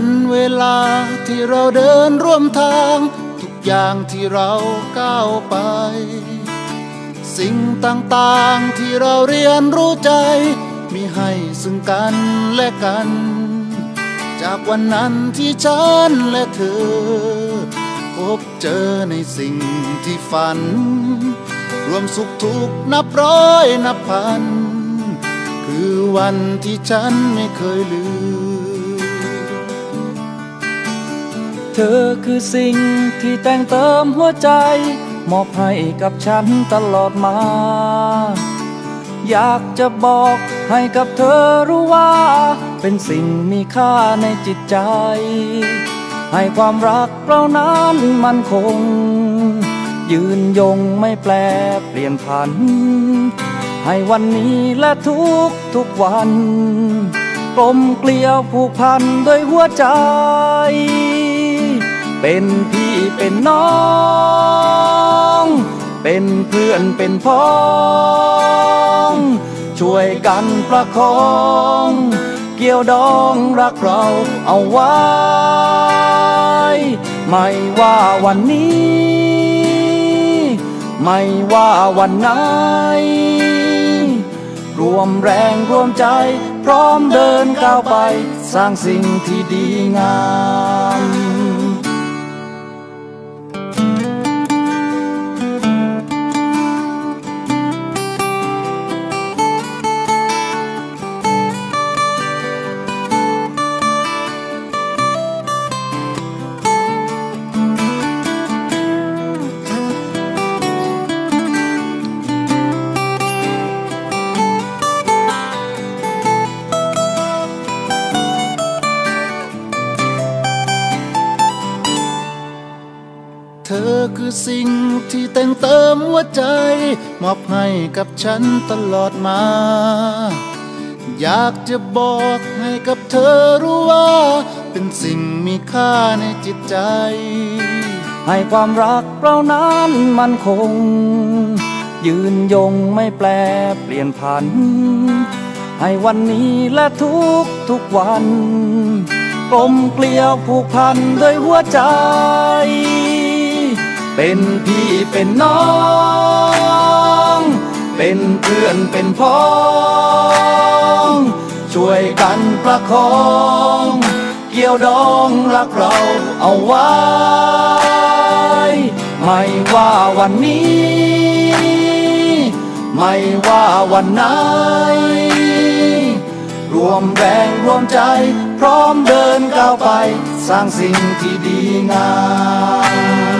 วันเวลาที่เราเดินร่วมทาง ทุกอย่างที่เราก้าวไป สิ่งต่างๆที่เราเรียนรู้ใจ มีให้ซึ่งกันและกัน จากวันนั้นที่ฉันและเธอ พบเจอในสิ่งที่ฝัน รวมสุขทุกข์นับร้อยนับพัน คือวันที่ฉันไม่เคยลืม อคือสิ่งที่แต่งเติมหัวใจ มอบให้กับฉันตลอดมา อยากจะบอกให้กับเธอรู้ว่า เป็นสิ่งมีค่าในจิตใจ ให้ความรักเรานั้นมันคง ยืนยงไม่แปลเปลี่ยนผัน ให้วันนี้และทุกทุกวันกลมเกลียวผูกพันด้วยหัวใจ เป็นพี่เป็นน้อง เป็นเพื่อนเป็นพ้อง ช่วยกันประคอง เกี่ยวดองรักเราเอาไว้ ไม่ว่าวันนี้ ไม่ว่าวันไหน รวมแรงรวมใจ พร้อมเดินก้าวไป สร้างสิ่งที่ดีงาม แต่งเติมหัวใจ มอบให้กับฉันตลอดมา อยากจะบอกให้กับเธอรู้ว่า เป็นสิ่งมีค่าในจิตใจ ให้ความรักเรานั้นมันคง ยืนยงไม่แปลเปลี่ยนผัน ให้วันนี้และทุกทุกวันกลมเกลียวผูกพันด้วยหัวใจ เป็นพี่เป็นน้อง เป็นเพื่อนเป็นพ้อง ช่วยกันประคอง เกี่ยวดองรักเราเอาไว้ ไม่ว่าวันนี้ ไม่ว่าวันไหน รวมแรงรวมใจ พร้อมเดินก้าวไป สร้างสิ่งที่ดีงาม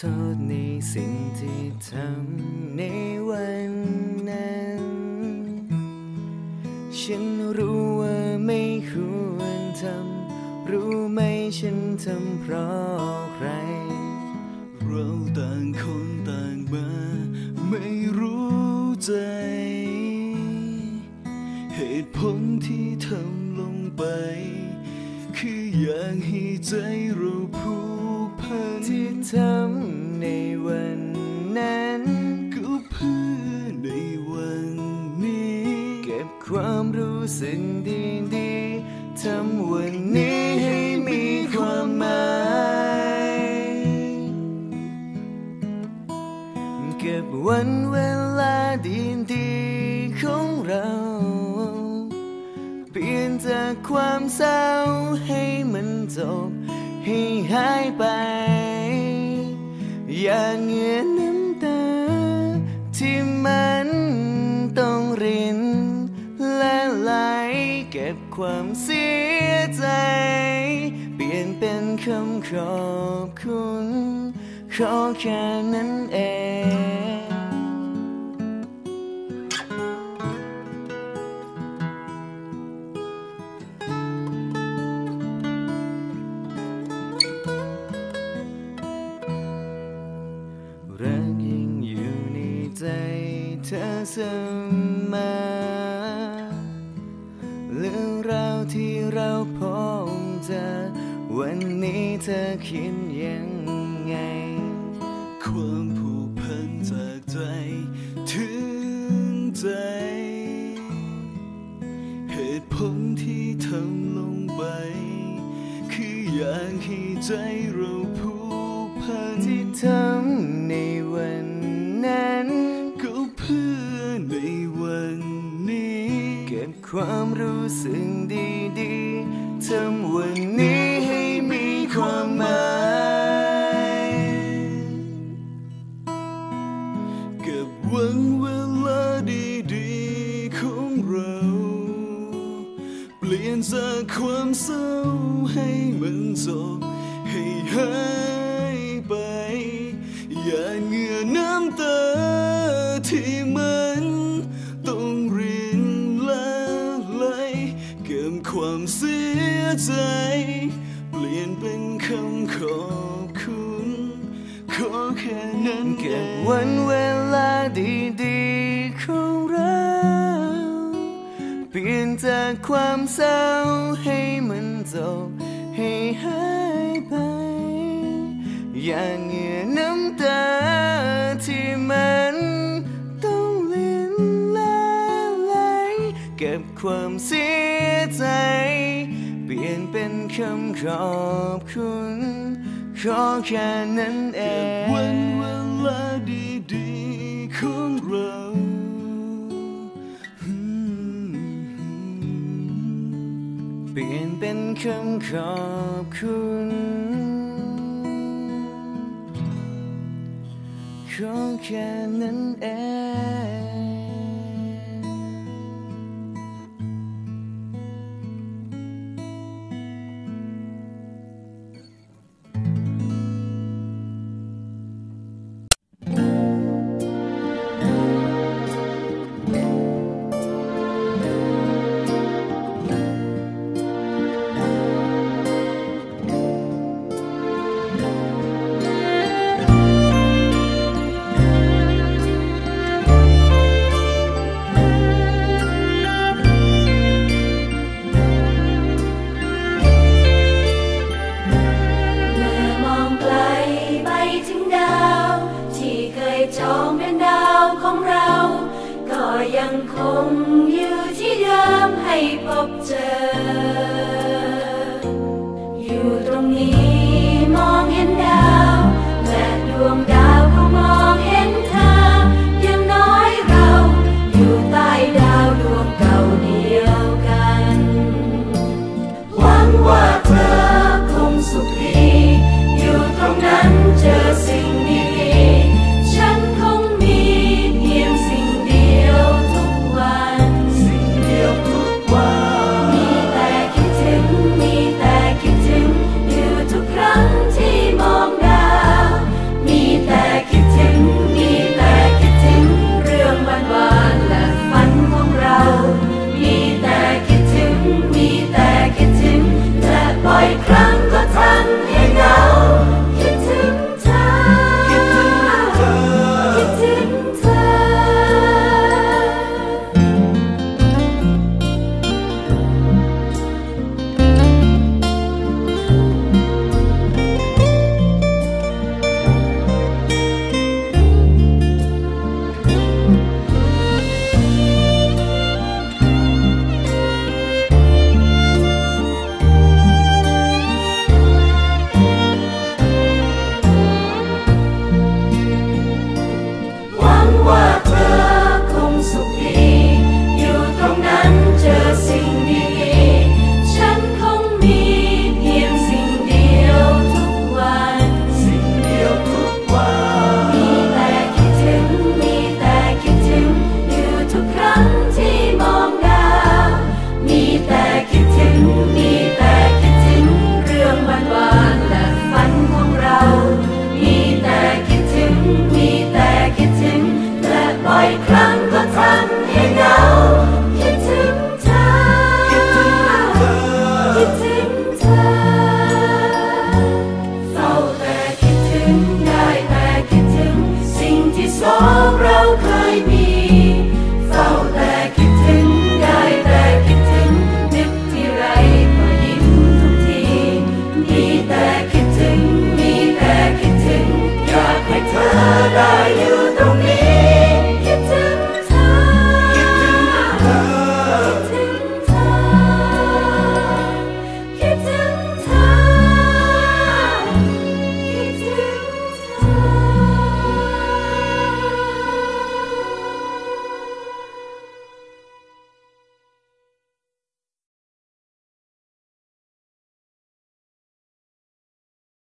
โทษในสิ่งที่ทำในวันนั้น ฉันรู้ว่าไม่ควรทำ รู้ไหมฉันทำเพราะใคร เราต่างคนต่างมา ไม่รู้ใจ เหตุผลที่ทำลงไป คืออยากให้ใจเราผู ที่ทำในวันนั้นก็เพื่อในวันนี้ เก็บความรู้สึกดีๆทำวันนี้ให้มีความหมายเก็บวันเวลาดีๆของเราเปลี่ยนจากความเศร้าให้มันจบ ให้หายไป อย่าเหงื่อน้ำตา ที่มันต้องริน และไหลเก็บความเสียใจ เปลี่ยนเป็นคำขอบคุณ ขอแค่นั้นเอง เธอเสมอเรื่องราวที่เราพบเจอวันนี้เธอคิดยังไง ความผูกพันจากใจถึงใจ เหตุผลที่ทำลงไป คืออยากให้ใจเรา ความรู้สึกดี ใจ เปลี่ยนเป็นคำขอบคุณ ขอแค่นั้นเก็บเองวันเวลาดีๆของเราเปลี่ยนจากความเศร้าให้มันจบให้หายไป อย่าเหงื่อน้ำตาที่มันต้องเลินละไหลเก็บความเสียใจ คำขอบคุณ ขอแค่นั้นเอเก็บงวันเวลาดีๆของเราเปลี่ยนเป็นคำขอบคุณ ขอแค่นั้นเอง มใ